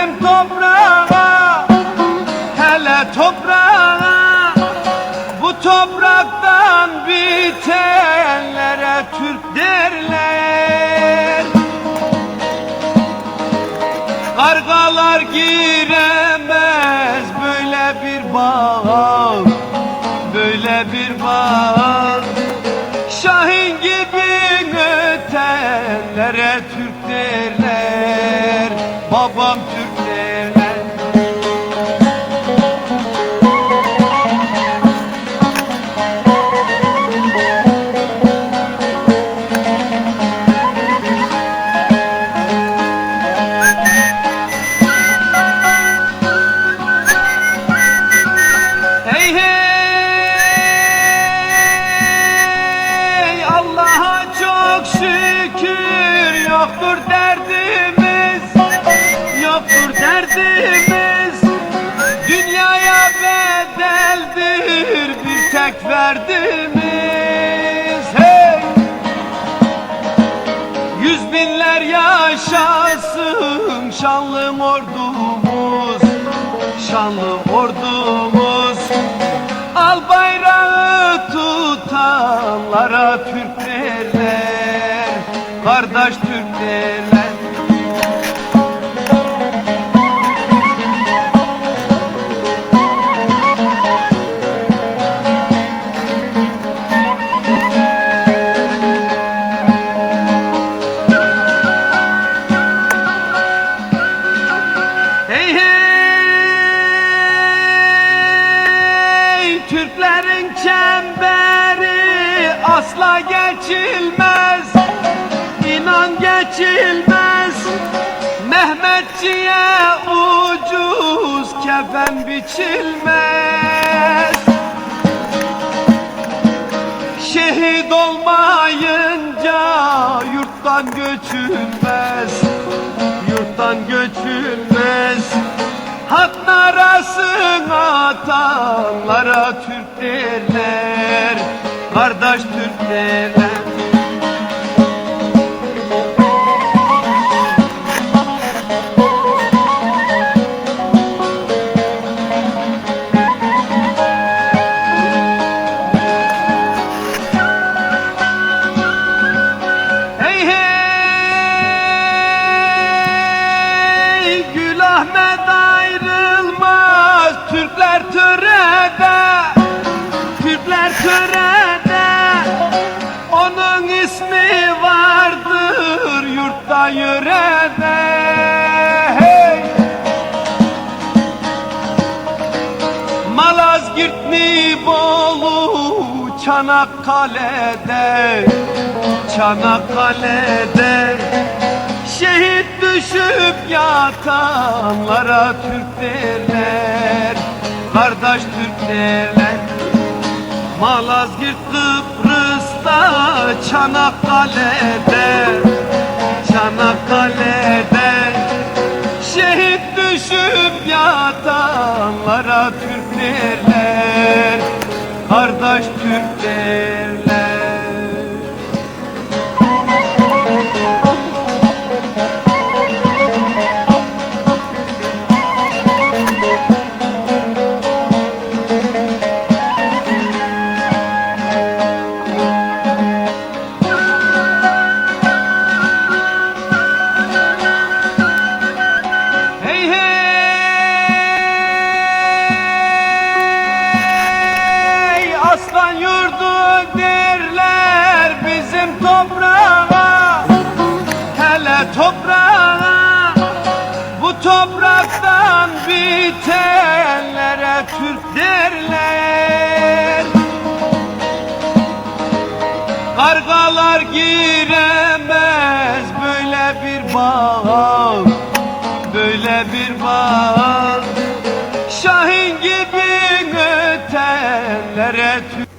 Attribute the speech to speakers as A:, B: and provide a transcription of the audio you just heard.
A: bizim toprağa Hele toprağa Bu topraktan bitenlere Türk derler. Kargalar giremez böyle bir bağ Böyle bir bağ. Şahin gibi ötenlere Türk derler. Babam Türk yoktur derdimiz yoktur derdimiz. Dünyaya bedeldir bir tek verdimiz hey! Yüz binler yaşasın şanlı ordumuz. Şanlı ordumuz Türklerin çemberi asla geçilmez İnan geçilmez Mehmetçiye ucuz kefen biçilmez. Şehit olmayınca yurttan göçülmez. Yurttan göçülmez. Hak narasını atanlara Türk derler. Kardeş Türk derler ayrılmaz Türkler törede Türkler törede. Onun ismi vardır yurtta yörede Hey! Malazgirt mi Bolu Çanakkale'de Çanakkale'de Şehit düşüp yatanlara Türk derler Kardeş Türk derler. Malazgirt Kıbrıs'ta Çanakkale'de Çanakkale'de. Şehit düşüp yatanlara Türk derler Kardeş Türk derler Geldim toprağa Hele toprağa Bu topraktan bitenlere Türk derler. Kargalar giremez böyle bir bağ Böyle bir bağ Şahin gibi ötenlere Türk